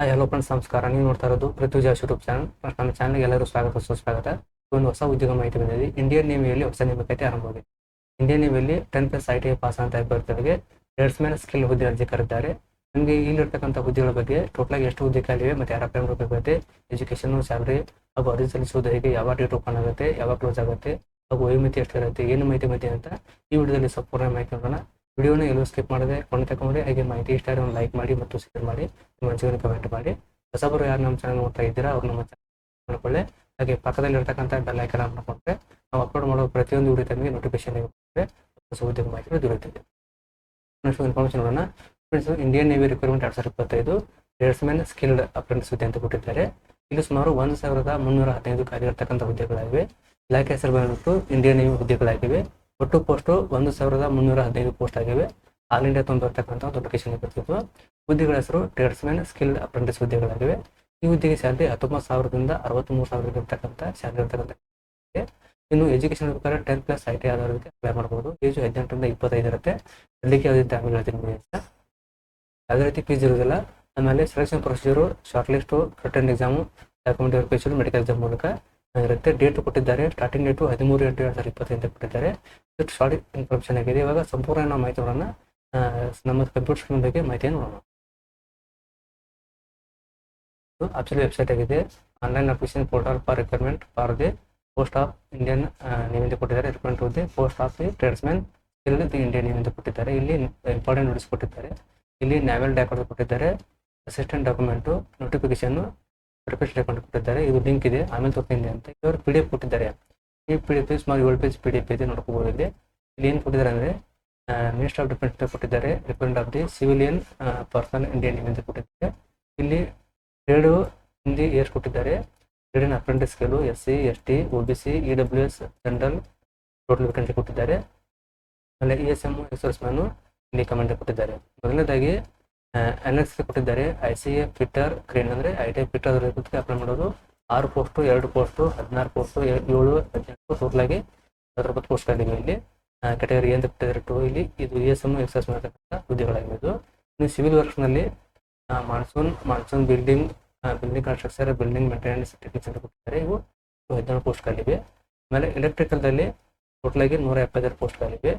Hello friends ನಮಸ್ಕಾರ. ನೀವು ನೋಡ್ತಾ ಇರೋದು ಪೃಥ್ವಿಜಾ ಯೂಟ್ಯೂಬ್ ಚಾನಲ್ ನಮ್ಮ ಚಾನಲ್ಗೆ ಎಲ್ಲರೂ ಸ್ವಾಗತ, ಸುಸ್ವಾಗತ. ಒಂದು ಹೊಸ ಉದ್ಯೋಗ ಮಾಹಿತಿ ಬಂದಿದೆ. ಇಂಡಿಯನ್ ನೇವಿಯಲ್ಲಿ ಹೊಸ ನೇಮಕಾತಿ ಆರಂಭವಾಗಿದೆ Indian ನೇವಿಯಲ್ಲಿ ten plus I T I pass ಅಂತ ಅಭ್ಯರ್ಥಿಗಳಿಗೆ ಟ್ರೇಡ್ಸ್ಮ್ಯಾನ್ ಸ್ಕಿಲ್ ಹುದ್ದೆ ಅರ್ಜಿ ಕರೆದಿದ್ದಾರೆ ನಿಮಗೆ ಇಲ್ಲಿರ್ತಕ್ಕಂಥ ಹುದ್ದೆಗಳ ಬಗ್ಗೆ ಟೋಟಲಾಗಿ ಎಷ್ಟು ಹುದ್ದೆ ಖಾಲಿವೆ ಮತ್ತು ಯಾರ ಅಪ್ಲೈ ಮಾಡಬೇಕಾಗುತ್ತೆ ಎಜುಕೇಷನ್ ಸ್ಯಾಲ್ರಿ ಹಾಗೂ ಅರ್ಜಿ ಸಲ್ಲಿಸುವುದು ಹೇಗೆ, ಯಾವ ಡೇಟ್ ಓಪನ್ ಆಗುತ್ತೆ, ಯಾವಾಗ ಕ್ಲೋಸ್ ಆಗುತ್ತೆ, ಹಾಗೂ ವಯೋಮಿತಿ ಎಷ್ಟಿರುತ್ತೆ, ಏನು ಮಾಹಿತಿ ಮಾಹಿತಿ ಅಂತ ಈ ವಿಡಿಯೋದಲ್ಲಿ ಸಂಪೂರ್ಣ ಮಾಹಿತಿ ನೋಡೋಣ. ವಿಡಿಯೋನ ಎಲ್ಲೂ ಸ್ಕಿಪ್ ಮಾಡದೆ ಕೊನೆ ತಗೊಂಡು ಹಾಗೆ ಮಾಹಿತಿ ಇಷ್ಟ ಆದರೆ ಒಂದು ಲೈಕ್ ಮಾಡಿ ಮತ್ತು ಶೇರ್ ಮಾಡಿ, ನಿಮ್ಮ ಜೀವನ ಕಮೆಂಟ್ ಮಾಡಿ. ಹೊಸಬರು ಯಾರು ನಮ್ಮ ಚಾನಲ್ ನೋಡ್ತಾ ಇದ್ದೀರಾ, ಅವ್ರು ನಮ್ಮ ಚಾನಲ್ ಮಾಡ್ಕೊಳ್ಳಿ. ಹಾಗೆ ಪಕ್ಕದಲ್ಲಿ ಇರ್ತಕ್ಕಂಥ ಬೆಲ್ ಐಕನ್ ಮಾಡ್ಕೊಂಡ್ರೆ ನಾವು ಅಪ್ಲೋಡ್ ಮಾಡೋ ಪ್ರತಿಯೊಂದು ವಿಡಿಯೋ ತಮಗೆ ನೋಟಿಫಿಕೇಶನ್ ಹೊಸ ಉದ್ಯೋಗ ಮಾಹಿತಿ ದೊರೆಯುತ್ತದೆ. ನೆಕ್ಸ್ಟ್ ಇನ್ಫಾರ್ಮೇಷನ್ ನೋಡೋಣ. ಫ್ರೆಂಡ್ಸ್ ಇಂಡಿಯನ್ ನೇವಿ ರಿಕ್ವೈರ್ಮೆಂಟ್ ಎರಡು ಸಾವಿರದ ಇಪ್ಪತ್ತೈದು. ರೇಡ್ಸ್ಮ್ಯಾನ್ ಸ್ಕಿಲ್ಡ್ ಅಪ್ರೆಂಟಿಸ್ ಹುದ್ದೆ ಅಂತ ಕೊಟ್ಟಿದ್ದಾರೆ. ಇಲ್ಲಿ ಸುಮಾರು ಒಂದು ಸಾವಿರದ ಮುನ್ನೂರ ಹದಿನೈದು ಖಾಲಿ ಇರತಕ್ಕಂಥ ಹುದ್ದೆಗಳಾಗಿವೆ. ಇಲಾಖೆ ಹೆಸರು ಬಂದ್ಬಿಟ್ಟು ಇಂಡಿಯನ್ ನೇವಿ ಹುದ್ದೆಗಳಾಗಿವೆ. ಒಟ್ಟು ಪೋಸ್ಟು ಒಂದು ಸಾವಿರದ ಮುನ್ನೂರ ಹದಿನೈದು ಪೋಸ್ಟ್ ಆಗಿವೆ. ಆಲ್ ಇಂಡಿಯಾ ತಂದಿರ್ತಕ್ಕಂಥ ಒಂದು ಲೊಕೇಶನ್ ಬರ್ತಿತ್ತು ಹುದ್ದೆಗಳ ಹೆಸರು ಟ್ರೇಡ್ಸ್ಮನ್ ಸ್ಕಿಲ್ಡ್ ಅಪ್ರೆಂಟಿಸ್ ಹುದ್ದೆಗಳಾಗಿವೆ. ಈ ಹುದ್ದೆಗೆ ಸ್ಯಾಲ್ರಿ ಹತ್ತೊಂಬತ್ತು ಸಾವಿರದಿಂದ ಅರವತ್ತ್ಮೂರು ಸಾವಿರದ ಇರ್ತಕ್ಕಂಥ ಸ್ಯಾಲ್ರಿ ಇರ್ತಕ್ಕಂಥ. ಇನ್ನು ಎಜುಕೇಶನ್ ಪ್ರಕಾರ ಟೆನ್ ಪ್ಲಸ್ ಐ ಟಿ ಆದವರಿಗೆ ಅಪ್ಲೈ ಮಾಡ್ಬೋದು. ಏಜು ಹದಿನೆಂಟರಿಂದ ಇಪ್ಪತ್ತೈದು ಇರುತ್ತೆ. ಅದಕ್ಕೆ ಯಾವುದೇ ಟೈಮ್ ಹೇಳ್ತೀನಿ ಅಂತ ಯಾವುದೇ ರೀತಿ ಫೀಸ್ ಇರೋದಿಲ್ಲ ಆಮೇಲೆ selection procedure short list return exam document verification medical exam ಮೂಲಕ. ಇರುತ್ತೆ. ಡೇಟ್ ಕೊಟ್ಟಿದ್ದಾರೆ. ಸ್ಟಾರ್ಟಿಂಗ್ ಡೇಟು ಹದಿಮೂರು ಎಂಟು ಎರಡು ಸಾವಿರದ ಇಪ್ಪತ್ತೈದು ಕೊಟ್ಟಿದ್ದಾರೆ. ಇದು ಶಾರ್ಟ್ ಇನ್ಫಾರ್ಮೇಷನ್ ಆಗಿದೆ. ಇವಾಗ ಸಂಪೂರ್ಣ ಮಾಹಿತಿಗಳನ್ನು ನಮ್ಮ ಕಂಪ್ಯೂಟರ್ ಸ್ಕ್ರೀನ್ ಬಗ್ಗೆ ಮಾಹಿತಿಯನ್ನು ನೋಡೋಣ. ಆಕ್ಚುಲಿ ವೆಬ್ಸೈಟ್ ಆಗಿದೆ. Online application portal for requirement for the post of Indian ನೇಮಿಂದ ಕೊಟ್ಟಿದ್ದಾರೆ. ರಿಕ್ವೈರ್ಮೆಂಟ್ ಹುದ್ದೆ ಪೋಸ್ಟ್ ಆಫ್ ದಿ ಟ್ರೇಡ್ಸ್ಮೆನ್ ಇಲ್ಲಿ ದಿ ಇಂಡಿಯನ್ ನೇಮಿಂದ ಕೊಟ್ಟಿದ್ದಾರೆ. ಇಲ್ಲಿ ಇಂಪಾರ್ಟೆಂಟ್ ನೋಟಿಸ್ ಕೊಟ್ಟಿದ್ದಾರೆ. ಇಲ್ಲಿ ನ್ಯಾವೆಲ್ ಡಾಕ್ಯುಮೆಂಟ್ ಕೊಟ್ಟಿದ್ದಾರೆ. Assistant document notification request account ಕೊಟ್ಟಿದ್ದಾರೆ. ಇದು ಲಿಂಕ್ ಇದೆ. ಆಮೇಲೆ ತೋರಿಸ್ತೀನಿ ಅಂತ. ಇವರು ಪಿ ಡಿ ಎಫ್ ಕೊಟ್ಟಿದ್ದಾರೆ. ಈ ಪಿ ಡಿ ಎಫ್ ಸುಮಾರು ಏಳು ಪೇಜ್ ಪಿ ಡಿ ಎಫ್ ಇದೆ ನೋಡ್ಕೋಬೋದು ಇಲ್ಲಿ ಇಲ್ಲಿ ಏನು ಕೊಟ್ಟಿದ್ದಾರೆ ಅಂದರೆ ಮಿನಿಸ್ಟರ್ ಆಫ್ ಡಿಫೆನ್ಸ್ ಕೊಟ್ಟಿದ್ದಾರೆ. Represent of the civilian person Indian ಅಂತ ಕೊಟ್ಟಿದ್ದಾರೆ. ಇಲ್ಲಿ ಎರಡು ಹಿಂದಿ ಏರ್ಸ್ ಕೊಟ್ಟಿದ್ದಾರೆ. ಎರಡಿನ ಅಪ್ರೆಂಟಿಸ್ಗಳು S C S T O B C E W S general total vacancy ಕೊಟ್ಟಿದ್ದಾರೆ. ಆಮೇಲೆ ಇ ಎಸ್ ಎಂ ಎಕ್ಸರ್ಸ್ ಮ್ಯಾನು ಇಲ್ಲಿ ಕಮೆಂಟ್ ಕೊಟ್ಟಿದ್ದಾರೆ. ಮೊದಲನೇದಾಗಿ ಎನ್ ಎಕ್ಸ್ ಕೊಟ್ಟಿದ್ದಾರೆ I C A fitter crane ಅಂದರೆ I T I fitter apply ಮಾಡೋದು. ಆರು ಪೋಸ್ಟು ಎರಡು ಪೋಸ್ಟು ಹದಿನಾರು ಪೋಸ್ಟು ಏಳು, ಹದಿನೆಂಟು ಟೋಟಲಾಗಿ ಹತ್ತೊಂಬತ್ತು ಪೋಸ್ಟ್ಗಳಿವೆ ಇಲ್ಲಿ. ಕೆಟಗರಿ ಏನು ಕೊಟ್ಟಿದ್ದಾರೆ ಟು ಇಲ್ಲಿ. ಇದು ಎಸ್ ಎಂ ಎಕ್ಸಸ್ ಮಾಡತಕ್ಕಂಥ ಹುದ್ದೆಗಳಾಗಿವೆ ಇದು ಇನ್ನು civil ವರ್ಕ್ಸ್ನಲ್ಲಿ monsoon monsoon building building construction building maintenance ಅಂತ ಕೊಟ್ಟಿದ್ದಾರೆ. ಇವು ಹದಿನೇಳು ಪೋಸ್ಟ್ಗಳಿವೆ ಆಮೇಲೆ ಎಲೆಕ್ಟ್ರಿಕಲ್ದಲ್ಲಿ ಟೋಟಲಾಗಿ ನೂರ ಎಪ್ಪತ್ತೈದು ಪೋಸ್ಟ್ಗಳಿವೆ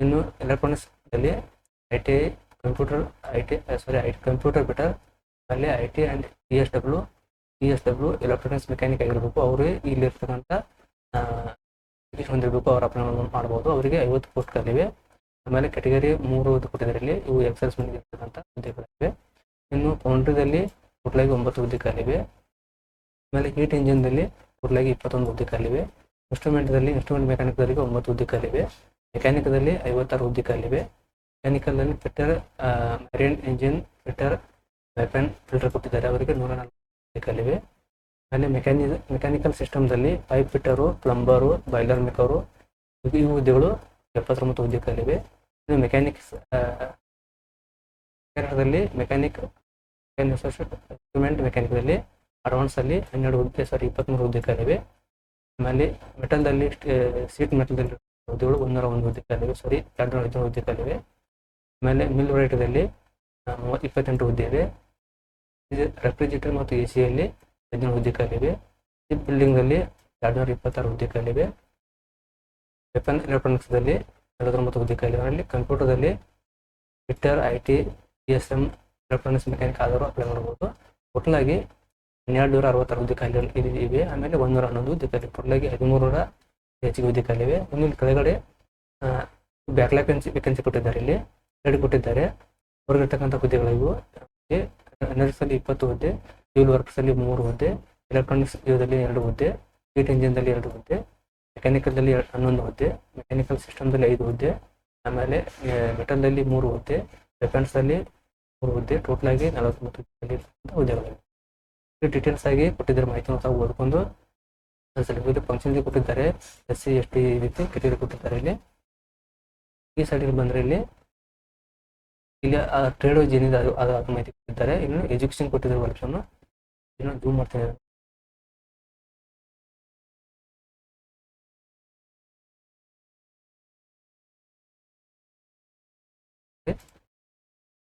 ಇನ್ನು ಎಲೆಕ್ಟ್ರಾನಿಕ್ಸ್ದಲ್ಲಿ I T I computer I T sorry I computer fitter ಆಮೇಲೆ I T and E S W E S W electronics mechanic ಆಗಿರಬೇಕು. ಅವರು ಇಲ್ಲಿರ್ತಕ್ಕಂಥ ಹೊಂದಿರಬೇಕು, ಅವ್ರ ಅಪ್ಲೈ ಮಾಡ್ಬೋದು. ಅವರಿಗೆ ಐವತ್ತು ಪೋಸ್ಟ್ಗಳಿವೆ ಆಮೇಲೆ ಕೆಟಗರಿ ಮೂರು ಕೊಟ್ಟಿದ್ದಾರೆ ಇಲ್ಲಿ ಇವು ಎಕ್ಸೈಸ್ ಮೇಲೆ ಇರ್ತಕ್ಕಂಥ ಹುದ್ದೆಗಳಿವೆ ಇನ್ನು ಪೌಂಡ್ರಿದಲ್ಲಿ ಟೋಟಲಾಗಿ ಒಂಬತ್ತು ಹುದ್ದೆ ಖಾಲಿವೆ ಆಮೇಲೆ ಹೀಟ್ ಇಂಜಿನ್ದಲ್ಲಿ ಟೋಟಲಾಗಿ ಇಪ್ಪತ್ತೊಂದು ಹುದ್ದೆ ಖಾಲಿವೆ ಇನ್ಸ್ಟ್ರೂಮೆಂಟ್ದಲ್ಲಿ ಇನ್ಸ್ಟ್ರೂಮೆಂಟ್ ಮೆಕ್ಯಾನಿಕ್ದಲ್ಲಿ ಒಂಬತ್ತು ಹುದ್ದೆ ಖಾಲಿವೆ ಮೆಕ್ಯಾನಿಕದಲ್ಲಿ ಐವತ್ತಾರು ಹುದ್ದೆ ಖಾಲಿವೆ ಮೆಕ್ಯಾನಿಕಲ್ನಲ್ಲಿ filter marine engine filter weapon filter ಕೊಟ್ಟಿದ್ದಾರೆ. ಅವರಿಗೆ ನೂರ ನಾಲ್ಕು ಅಲ್ಲಿ ಮೆಕ್ಯಾನಿ mechanical ಸಿಸ್ಟಮ್ದಲ್ಲಿ pipe fitter plumber boiler maker ಈ ಹುದ್ದೆಗಳು ಎಪ್ಪತ್ತೊಂಬತ್ತು ಹುದ್ದೆ ಖಾಲಿವೆ ಇನ್ನು ಮೆಕ್ಯಾನಿಕ್ಸ್ ಕೇರಳದಲ್ಲಿ ಮೆಕ್ಯಾನಿಕ್ ಇನ್ಸ್ಟ್ರೂಮೆಂಟ್ ಮೆಕ್ಯಾನಿಕ್ದಲ್ಲಿ ಅಡ್ವಾನ್ಸಲ್ಲಿ ಹನ್ನೆರಡು ಹುದ್ದೆ ಸಾರಿ ಇಪ್ಪತ್ತ್ಮೂರು ಹುದ್ದೆ ಖಾಲಿವೆ ಆಮೇಲೆ ಮೆಟಲ್ದಲ್ಲಿ ಸೀಟ್ ಮೆಟಲ್ದಲ್ಲಿ ಹುದ್ದೆಗಳು ಒಂದೂರ ಒಂದು ಹುದ್ದೆ ಖಾಲಿವೆ ಸಾರಿ ಎರಡು ನೂರ ಹುದ್ದೆ ಖಾಲಿವೆ ಆಮೇಲೆ ಮಿಲ್ ರೇಟದಲ್ಲಿ ಇಪ್ಪತ್ತೆಂಟು ಹುದ್ದೆ ಇದೆ ರೆಫ್ರಿಜರೇಟರ್ ಮತ್ತು ಎ ಸಿಯಲ್ಲಿ ಹದಿನೇಳು ಹುದ್ದೆ ಖಾಲಿವೆ ಈ ಎರಡು ನೂರ ಇಪ್ಪತ್ತಾರು ಹುದ್ದೆ ಖಾಲಿವೆ ವೆಪನ್ ಎಲೆಕ್ಟ್ರಾನಿಕ್ಸ್ದಲ್ಲಿ ನಲವತ್ತೊಂಬತ್ತು ಹುದ್ದೆ ಖಾಲಿವೆ ಅದರಲ್ಲಿ ಕಂಪ್ಯೂಟರ್ದಲ್ಲಿ fitter I T E S M electronics mechanic ಆದರೂ ಅಪ್ಲೈ ಮಾಡ್ಬೋದು ಒಟ್ಟಾಗಿ ಹನ್ನೆರಡು ನೂರ ಅರವತ್ತಾರು ಹುದ್ದೆ ಖಾಲಿ ಇವೆ. ಆಮೇಲೆ ಒಂದೂರ ಹನ್ನೊಂದು ಹುದ್ದೆ ಖಾಲಿ ಟೋಟಲಾಗಿ ಹದಿಮೂರರ ಹೆಚ್ಚಿಗೆ ಹುದ್ದೆ ಖಾಲಿವೆ ಇನ್ನು ಕೆಳಗಡೆ ಬ್ಯಾಕ್ಲಾಗ್ ವೇಕೆನ್ಸಿ ಕೊಟ್ಟಿದ್ದಾರೆ ಇಲ್ಲಿ. ಎರಡು ಕೊಟ್ಟಿದ್ದಾರೆ ಹೊರಗಿರ್ತಕ್ಕಂಥ ಇವು ಎನರ್ಜಿಸಲ್ಲಿ ಇಪ್ಪತ್ತು ಹುದ್ದೆ ಸಿವಿಲ್ ವರ್ಕ್ಸಲ್ಲಿ ಮೂರು ಹುದ್ದೆ, ಎಲೆಕ್ಟ್ರಾನಿಕ್ಸ್ ಇದರಲ್ಲಿ ಎರಡು ಹುದ್ದೆ, ಹೀಟ್ ಇಂಜಿನ್ದಲ್ಲಿ ಎರಡು ಹುದ್ದೆ ಮೆಕ್ಯಾನಿಕಲ್ದಲ್ಲಿ ಹನ್ನೊಂದು ಹುದ್ದೆ, ಮೆಕ್ಯಾನಿಕಲ್ ಸಿಸ್ಟಮ್ದಲ್ಲಿ ಐದು ಹುದ್ದೆ, ಆಮೇಲೆ ಮೆಟಲ್ದಲ್ಲಿ ಮೂರು ಹುದ್ದೆ ವೆಪನ್ಸಲ್ಲಿ ಮೂರು ಹುದ್ದೆ, ಟೋಟಲ್ ಆಗಿ ನಲವತ್ತೊಂಬತ್ತು ಹುದ್ದೆಗಳಿವೆ. ಈ ಡೀಟೇಲ್ಸ್ ಆಗಿ ಕೊಟ್ಟಿದ್ದಾರೆ ಮಾಹಿತಿ ತಾವು ಓದ್ಕೊಂಡು ಸರ್ಟಿಫಿಕೇಟ್ ಫಂಕ್ಷನ್ಗೆ ಕೊಟ್ಟಿದ್ದಾರೆ. ಎಸ್ ಸಿ, ಎಸ್ ಟಿ ರೀತಿ ಕೆಟಗರಿ ಕೊಟ್ಟಿದ್ದಾರೆ ಇಲ್ಲಿ. ಈ ಸೈಡಿಗೆ ಬಂದರೆ ಇಲ್ಲಿ ಇಲ್ಲಿ, ಆ ಟ್ರೇಡ್ ಏನಿದೆ ಅದು ಅದು ಮಾಹಿತಿ ಕೊಟ್ಟಿದ್ದಾರೆ. ಇನ್ನು ಎಜುಕೇಶನ್ ಕೊಟ್ಟಿದ್ದಾರೆ ವರ್ಷನ್ನು ಇನ್ನು ಜೂಮ್ ಇದ್ದಾರೆ.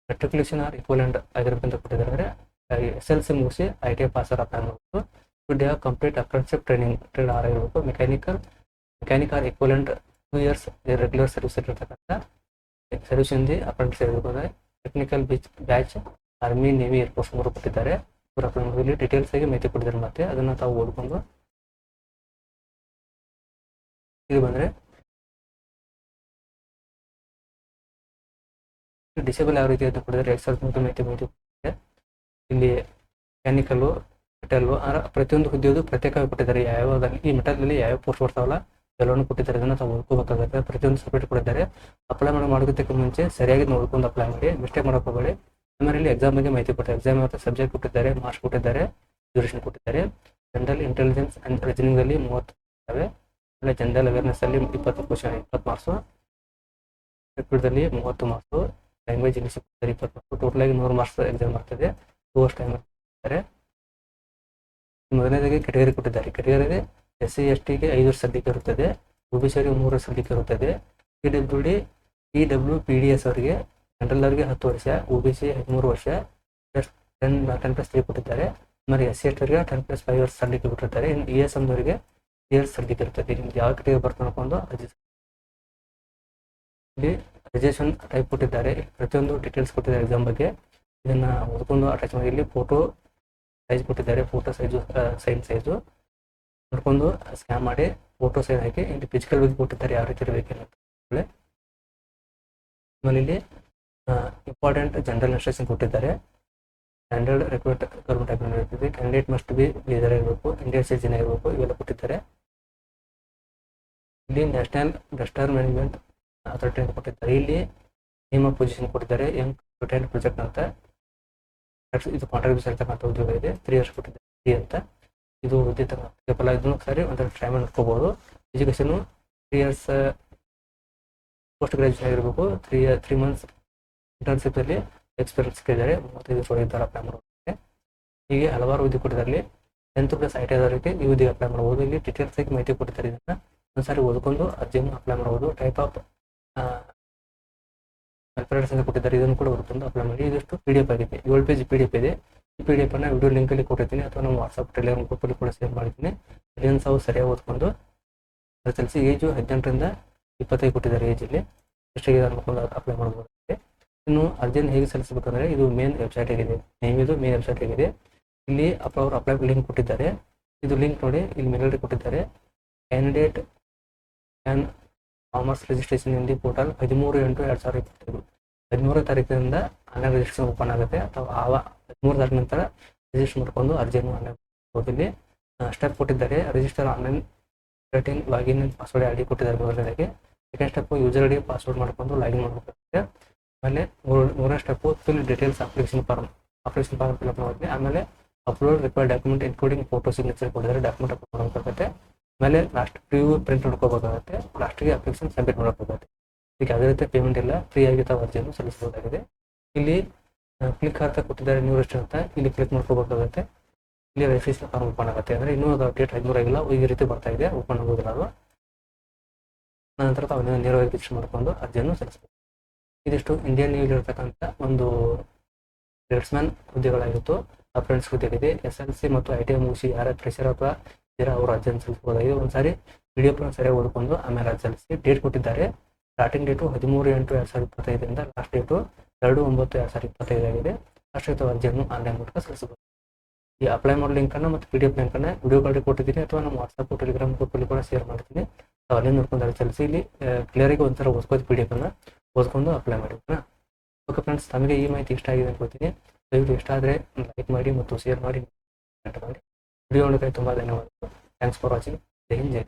ಮೆಟ್ರಿಕ್ಯುಲೇಷನ್ ಆರ್ ಇಕ್ವಲೆಂಟ್ ಆಗಿರ್ಬೇಕಂತ ಕೊಟ್ಟಿದ್ದಾರೆ. ಅಂದರೆ ಎಸ್ ಎಲ್ ಸಿ ಮುಗಿಸಿ I T I passer apply ಮಾಡಬೇಕು should have complete apprenticeship training trade or ಆಗಿರಬೇಕು. Mechanical mechanic or equivalent two years regular service ಇರತಕ್ಕಂಥ ಸರ್ವಿಸ್ ದಿ ಅಪ್ರೆಂಟಿಸ್ ಅಂದರೆ ಟೆಕ್ನಿಕಲ್ ಬಿಚ್ batch army navy air force ಮೂರು ಕೊಟ್ಟಿದ್ದಾರೆ. ಇವರು ಇಲ್ಲಿ details ಆಗಿ ಮಾಹಿತಿ ಕೊಟ್ಟಿದ್ದಾರೆ ಮತ್ತೆ ಅದನ್ನು ತಾವು ಓದ್ಕೊಂಡು ಇದು ಬಂದರೆ ಡಿಸೇಬಲ್ ಯಾವ ರೀತಿ ಅಂತ ಕೊಟ್ಟಿದ್ದಾರೆ. ಎರಡು ಸಾವಿರದ ಮೂವತ್ತು ಮಾಹಿತಿ ಮಾಹಿತಿ ಕೊಟ್ಟಿದ್ದಾರೆ. ಇಲ್ಲಿ ಮೆಕ್ಯಾನಿಕಲ್ಲು ಮೆಟಲ್ಲು ಪ್ರತಿಯೊಂದು ಹುದ್ದೆಯದು ಪ್ರತ್ಯೇಕವಾಗಿ ಕೊಟ್ಟಿದ್ದಾರೆ. ಯಾವ್ಯಾವ ಈ ಮೆಟಲ್ನಲ್ಲಿ ಯಾವ್ಯಾವ ಪೋಸ್ಟ್ ಬರ್ತಾವಲ್ಲ ಎಲ್ಲವನ್ನು ಕೊಟ್ಟಿದ್ದಾರೆ. ಅದನ್ನು ತಾವು ಓದ್ಕೋಬೇಕಾಗುತ್ತೆ ಪ್ರತಿಯೊಂದು ಸಪ್ರೇಟ್ ಕೊಟ್ಟಿದ್ದಾರೆ ಅಪ್ಲೈ ಮಾಡೋ ಮಾಡೋದಕ್ಕೆ ಮುಂಚೆ ಸರಿಯಾಗಿ ನೋಡ್ಕೊಂಡು ಅಪ್ಲೈ ಮಾಡಿ. ಮಿಸ್ಟೇಕ್ ಮಾಡೋಕೆ ಹೋಗಬೇಡಿ ಆಮೇಲೆ ಎಕ್ಸಾಮ್ ಬಗ್ಗೆ ಮಾಹಿತಿ ಕೊಟ್ಟಿದ್ದಾರೆ ಎಕ್ಸಾಮ್ ಮತ್ತು ಸಬ್ಜೆಕ್ಟ್ ಕೊಟ್ಟಿದ್ದಾರೆ ಮಾರ್ಕ್ಸ್ ಕೊಟ್ಟಿದ್ದಾರೆ ಡ್ಯೂರೇಷನ್ ಕೊಟ್ಟಿದ್ದಾರೆ. ಜನರಲ್ ಇಂಟೆಲಿಜೆನ್ಸ್ ಅಂಡ್ ರೀಸನಿಂಗಲ್ಲಿ ಮೂವತ್ತು ಇದ್ದಾವೆ. ಆಮೇಲೆ ಜನರಲ್ ಅವೇರ್ನೆಸ್ ಅಲ್ಲಿ ಇಪ್ಪತ್ತು ಕ್ವಶನ್ ಇಪ್ಪತ್ತು ಮಾರ್ಕ್ಸು ದಲ್ಲಿ ಮೂವತ್ತು ಮಾರ್ಕ್ಸು ಲ್ಯಾಂಗ್ವೇಜ್ ಇಂಗ್ಲೀಷ್ ಕೊಡ್ತಾರೆ ಇಪ್ಪತ್ತು ಮಾರ್ಕ್ಸು ಟೋಟಲ್ ಆಗಿ ನೂರು ಮಾರ್ಕ್ಸ್ ಎಕ್ಸಾಮ್ ಬರ್ತದೆ ಟೂ ಅವರ್ಸ್ ಟೈಮ್ ಕೊಡ್ತಾರೆ ಮೊದಲನೇದಾಗಿ ಕೆಟಗರಿ ಕೊಟ್ಟಿದ್ದಾರೆ. ಕೆಟಗರಿಗೆ ಎಸ್ ಸಿ ಎಸ್ ಟಿಗೆ ಐದು ವರ್ಷ ಸದ್ಯಕ್ಕೆ ಇರುತ್ತದೆ ಒ ಬಿ ಸಿ ಅವರಿಗೆ ಮೂರು ವರ್ಷ ಸದ್ಯಕ್ಕೆ ಇರುತ್ತದೆ. P W D, P W P D S ಅವರಿಗೆ ಜನರಲ್ ಅವರಿಗೆ ಹತ್ತು ವರ್ಷ ಒ ಬಿ ಸಿ ಹದಿಮೂರು ವರ್ಷ, plus ten ten plus three ಕೊಟ್ಟಿದ್ದಾರೆ. ಆಮೇಲೆ ಎಸ್ ಸಿ ಎಸ್ ಅವರಿಗೆ ಟೆನ್ ಪ್ಲಸ್ ಫೈವ್ ಇಯರ್ಸ್ ಸದ್ಯಕ್ಕೆ ಬಿಟ್ಟಿರ್ತಾರೆ ಇನ್ನು ಇ ಎಸ್ ಎಮ್ದವರಿಗೆ ಇಯರ್ಸ್ ಸದ್ಯಕ್ಕೆ ಇರ್ತದೆ ನಿಮ್ಗೆ ಯಾವ ಕಡೆಗೆ ಬರ್ತಾನೆ ಅನ್ಕೊಂಡು ಇಲ್ಲಿ ಟೈಪ್ ಕೊಟ್ಟಿದ್ದಾರೆ. ಪ್ರತಿಯೊಂದು ಡೀಟೇಲ್ಸ್ ಕೊಟ್ಟಿದ್ದಾರೆ ಎಕ್ಸಾಮ್ ಬಗ್ಗೆ. ಇದನ್ನ ಓದ್ಕೊಂಡು ಅಟ್ಯಾಚ್ ಮಾಡಿ. ಇಲ್ಲಿ ಫೋಟೋ ಸೈಜ್ ಕೊಟ್ಟಿದ್ದಾರೆ. ಫೋಟೋ ಸೈಜು ಸೈನ್ ಸೈಜು ನೋಡ್ಕೊಂಡು ಸ್ಕ್ಯಾನ್ ಮಾಡಿ ಫೋಟೋ ಏನು ಹಾಕಿ, ಇಲ್ಲಿ ಫಿಸಿಕಲ್ ಬಗ್ಗೆ ಕೊಟ್ಟಿದ್ದಾರೆ, ಯಾವ ರೀತಿ ಇರಬೇಕು. ಆಮೇಲೆ ಇಲ್ಲಿ ಇಂಪಾರ್ಟೆಂಟ್ ಜನರಲ್ ಇನ್ಸ್ಟ್ರಕ್ಷನ್ ಕೊಟ್ಟಿದ್ದಾರೆ. ಸ್ಟ್ಯಾಂಡರ್ಡ್ ರಿಕ್ವೈರ್ಡ್ ಗೌರ್ಮೆಂಟ್ ಅಗ್ರಿಮೆಂಟ್ ಇರ್ತದೆ. ಕ್ಯಾಂಡಿಡೇಟ್ ಮಸ್ಟ್ ಬಿ ಬೇಜಾರ ಇರಬೇಕು ಇಂಡಿಯನ್ ಸಿಟಿಜನ್ ಇರಬೇಕು ಇವೆಲ್ಲ ಕೊಟ್ಟಿದ್ದಾರೆ. ಇಲ್ಲಿ ನ್ಯಾಷನಲ್ ಡಸ್ಟರ್ ಮ್ಯಾನೇಜ್ಮೆಂಟ್ ಅಥಾರಿಟಿ ಅಂತ ಕೊಟ್ಟಿದ್ದಾರೆ. ಇಲ್ಲಿ ನೇಮ್ ಪೊಸಿಷನ್ ಕೊಟ್ಟಿದ್ದಾರೆ ಯಂಗ್ ಪ್ರೊಟೆಂಟ್ ಪ್ರಾಜೆಕ್ಟ್ ಅಂತ. ಇದು ಕಾಂಟ್ರಾಕ್ಟ್ ಇರ್ತಕ್ಕಂಥ ಉದ್ಯೋಗ ಇದೆ ತ್ರೀ ಇಯರ್ಸ್ ಕೊಟ್ಟಿದ್ದಾರೆ ಅಂತ. ಇದು ವಿದ್ಯುತ್ ತಗೊಳ್ಳ ಇದನ್ನು ಸರಿ ಒಂದು ಟ್ರೈ ಮಾಡಿ ನೋಡ್ಕೋಬಹುದು education three years post graduation ಆಗಿರಬೇಕು. ತ್ರೀ ತ್ರೀ ಮಂತ್ಸ್ ಇಂಟರ್ನ್ಶಿಪ್ ಅಲ್ಲಿ ಎಕ್ಸ್ಪೀರಿಯನ್ಸ್ ಕೇಳಿದ್ದಾರೆ. ಮೂವತ್ತೈದು ವರ್ಷ ಇದ್ದಾರೆ ಅಪ್ಲೈ ಮಾಡಬಹುದು ಹೀಗೆ ಹಲವಾರು ಹುದ್ದೆ ಕೊಟ್ಟಿದ್ದಾರೆ. ಟೆಂತ್ ಪ್ಲಸ್ ಐ ಟಿ ಆದವರಿಗೆ ಈ ಹುದ್ದೆಗೆ ಅಪ್ಲೈ ಮಾಡ್ಬೋದು. ಇಲ್ಲಿ ಡೀಟೇಲ್ಸ್ ಆಗಿ ಮಾಹಿತಿ ಕೊಡ್ತಾರೆ ಇದನ್ನ ಒಂದ್ಸಾರಿ ಓದ್ಕೊಂಡು ಅರ್ಜಿಯನ್ನು ಅಪ್ಲೈ ಮಾಡ್ಬೋದು. ಟೈಪ್ ಆಫ್ ಅಂತ ಕೊಟ್ಟಿದ್ದಾರೆ. ಇದನ್ನು ಕೂಡ ಓದ್ಕೊಂಡು ಅಪ್ಲೈ ಮಾಡಿ. ಇದಷ್ಟು ಪಿ ಡಿ ಎಫ್ ಆಗಿದೆ. ಏಳು ಪೇಜ್ ಪಿ ಡಿ ಎಫ್ ಇದೆ. ಈ ಪಿ ಡಿ ಅನ್ನ ವಿಡಿಯೋ ಲಿಂಕಲ್ಲಿ ಕೊಟ್ಟಿರ್ತೀನಿ. ಅಥವಾ ನಮ್ಮ ವಾಟ್ಸಪ್ ಟೆಲಿಗ್ರಾಮ್ ಗ್ರೂಪಲ್ಲಿ ಕೂಡ ಸೇವ್ ಮಾಡಿದ್ದೀನಿ ಇದನ್ನು ತಾವು ಸರಿಯಾಗಿ ಓದ್ಕೊಂಡು ಅದು ತಿಳಿಸಿ ಏಜು ಹದಿನೆಂಟರಿಂದ ಇಪ್ಪತ್ತೈದು ಕೊಟ್ಟಿದ್ದಾರೆ ಏಜಲ್ಲಿ ಎಷ್ಟಾಗಿ ಅನ್ಕೊಂಡು ಅಪ್ಲೈ ಮಾಡ್ಬೋದು ಇನ್ನು ಅರ್ಜಿಯನ್ನು ಹೇಗೆ ಸಲ್ಲಿಸಬೇಕಂದ್ರೆ ಇದು ಮೇನ್ ವೆಬ್ಸೈಟ್ ಆಗಿದೆ. ನೇಮ್ ಇದು ಮೇನ್ ವೆಬ್ಸೈಟ್ ಆಗಿದೆ. ಇಲ್ಲಿ ಅಪ್ಲೈ ಅವರು ಅಪ್ಲೈ ಲಿಂಕ್ ಕೊಟ್ಟಿದ್ದಾರೆ. ಇದು ಲಿಂಕ್ ನೋಡಿ ಇಲ್ಲಿ ಮೇಲ್ಗಡೆ ಕೊಟ್ಟಿದ್ದಾರೆ. ಕ್ಯಾಂಡಿಡೇಟ್ ಆ್ಯಂಡ್ ಕಾಮರ್ಸ್ ರಿಜಿಸ್ಟ್ರೇಷನ್ ಇಂದಿ ಪೋರ್ಟಲ್ ಹದಿಮೂರು ಎಂಟು ಎರಡು ಸಾವಿರದ ಇಪ್ಪತ್ತೈದು. ಹದಿಮೂರು ತಾರೀಕಿನಿಂದ ಆನ್ಲೈನ್ ರಿಜಿಸ್ಟ್ರೇಷನ್ ಓಪನ್ ಆಗುತ್ತೆ. ಅಥವಾ ಆವ ತಾರೀಕು ನಂತರ ರಿಜಿಸ್ಟರ್ ಮಾಡ್ಕೊಂಡು ಅರ್ಜಿಯನ್ನು ಆನ್ಲೈನ್ ಇಲ್ಲಿ ಸ್ಟೆಪ್ ಕೊಟ್ಟಿದ್ದಾರೆ. Register online rating login password I D ಕೊಟ್ಟಿದ್ದಾರೆ ಮೊದಲನೇದಾಗಿ second step user I D password ಮಾಡ್ಕೊಂಡು ಲಾಗಿನ್ ಮಾಡಬೇಕಾಗುತ್ತೆ. ಆಮೇಲೆ ಮೂರು ಮೂರನೇ step fill details application form application form fill up ಮಾಡಿದ್ವಿ ಆಮೇಲೆ upload required document including photo signature ಕೊಟ್ಟಿದ್ದಾರೆ. ಡಾಕ್ಯುಮೆಂಟ್ ಅಪ್ಲೋಡ್ ಮಾಡಬೇಕಾಗುತ್ತೆ. ಆಮೇಲೆ ಲಾಸ್ಟ್ ಪ್ರಿವ್ಯೂ ಪ್ರಿಂಟ್ ನೋಡ್ಕೋಬೇಕಾಗುತ್ತೆ. ಲಾಸ್ಟಿಗೆ ಅಪ್ಲಿಕೇಶನ್ ಸಬ್ಮಿಟ್ ಮಾಡಬೇಕಾಗುತ್ತೆ ಈಗ ಯಾವುದೇ ರೀತಿ ಪೇಮೆಂಟ್ ಇಲ್ಲ. ಫ್ರೀ ಆಗಿ ಅರ್ಜಿಯನ್ನು ಸಲ್ಲಿಸಬಹುದಾಗಿದೆ. ಇಲ್ಲಿ ಕ್ಲಿಕ್ ಅಂತ ಕೊಟ್ಟಿದ್ದಾರೆ ನ್ಯೂ ರೆಸ್ಟ್ ಅಂತ ಇಲ್ಲಿ ಕ್ಲಿಕ್ ಮಾಡ್ಕೋಬೇಕಾಗುತ್ತೆ. ಇಲ್ಲಿ ರಿಜಿಸ್ಟ್ರೇಷನ್ ಫಾರ್ಮ್ ಓಪನ್ ಆಗುತ್ತೆ. ಅಂದರೆ ಇನ್ನೂ ಅದು ಅಪ್ಡೇಟ್ ಹದಿಮೂರು ಆಗಿಲ್ಲ. ಈ ರೀತಿ ಬರ್ತಾ ಇದೆ. ಓಪನ್ ಆಗೋದಿಲ್ಲ ಅದು. ನಂತರ ತಾವು ನೇರವಾಗಿ ರಿಜಿಸ್ಟರ್ ಮಾಡಿಕೊಂಡು ಅರ್ಜಿಯನ್ನು ಸಲ್ಲಿಸಬೇಕು. ಇದಿಷ್ಟು ಇಂಡಿಯನ್ ನೀವು ಇರತಕ್ಕಂಥ ಒಂದು ಟ್ರೇಡ್ಸ್ಮ್ಯಾನ್ ಹುದ್ದೆಗಳಾಗಿತ್ತು. ಅಪ್ರೆಂಟ್ಸ್ ಹುದ್ದೆಗಳಿದೆ. ಎಸ್ ಎಲ್ ಸಿ ಮತ್ತು ಐ ಟಿ ಐ ಮುಗಿಸಿ ಯಾರ ಫ್ರೆಶರ್ ಅಥವಾ ಇದ್ದೀರಾ ಅವರು ಅರ್ಜಿಯನ್ನು ಸಲ್ಲಿಸಬಹುದಾಗಿದೆ ಒಂದ್ಸಾರಿ ವಿಡಿಯೋ ಸರಿಯಾಗಿ ಓದ್ಕೊಂಡು ಆಮೇಲೆ ಅರ್ಜಿ ಸಲ್ಲಿಸಿ ಡೇಟ್ ಕೊಟ್ಟಿದ್ದಾರೆ. ಸ್ಟಾರ್ಟಿಂಗ್ ಡೇಟು ಹದಿಮೂರು ಎಂಟು ಎರಡು ಸಾವಿರದ ಇಪ್ಪತ್ತೈದರಿಂದ ಲಾಸ್ಟ್ ಡೇಟು ಎರಡು ಒಂಬತ್ತು ಎರಡು ಸಾವಿರದ ಇಪ್ಪತ್ತೈದು ಆಗಿದೆ ಅಷ್ಟೇ ಅರ್ಜಿಯನ್ನು ಆನ್ಲೈನ್ ಮೂಲಕ ಸಲ್ಲಿಸಬಹುದು. ಈ ಅಪ್ಲೈ ಮಾಡೋ ಲಿಂಕನ್ನು ಮತ್ತು ಪಿ ಡಿ ಎಫ್ ಲಿಂಕನ್ನು ವಿಡಿಯೋಗಳಿಗೆ ಕೊಟ್ಟಿದ್ದೀನಿ ಅಥವಾ ನಮ್ಮ ವಾಟ್ಸಪ್ ಟೆಲಿಗ್ರಾಮ್ ಗ್ರೂಪಲ್ಲಿ ಕೂಡ ಶೇರ್ ಮಾಡ್ತೀನಿ. ಅಲ್ಲಿ ನೋಡ್ಕೊಂಡು ಅಲ್ಲಿ ಸಲ್ಲಿಸಿ ಇಲ್ಲಿ ಕ್ಲಿಯರಿಗೆ ಒಂಥರ ಓದ್ಕೋದು ಪಿ ಡಿ ಎಫನ್ನು ಓದ್ಕೊಂಡು ಅಪ್ಲೈ ಮಾಡಿ ಓಕೆ ಫ್ರೆಂಡ್ಸ್ ತಮಗೆ ಈ ಮಾಹಿತಿ ಇಷ್ಟ ಆಗಿದೆ ಅನ್ಕೋತೀನಿ ದಯವಿಟ್ಟು ಇಷ್ಟ ಆದರೆ ಲೈಕ್ ಮಾಡಿ ಮತ್ತು ಶೇರ್ ಮಾಡಿ. ಮಾಡಿ. ವಿಡಿಯೋ ನೋಡೋಕ್ಕೆ ತುಂಬ ಧನ್ಯವಾದಗಳು. ಥ್ಯಾಂಕ್ಸ್ ಫಾರ್ ವಾಚಿಂಗ್ ಜೈ ಹಿಂದ್, ಜೈ.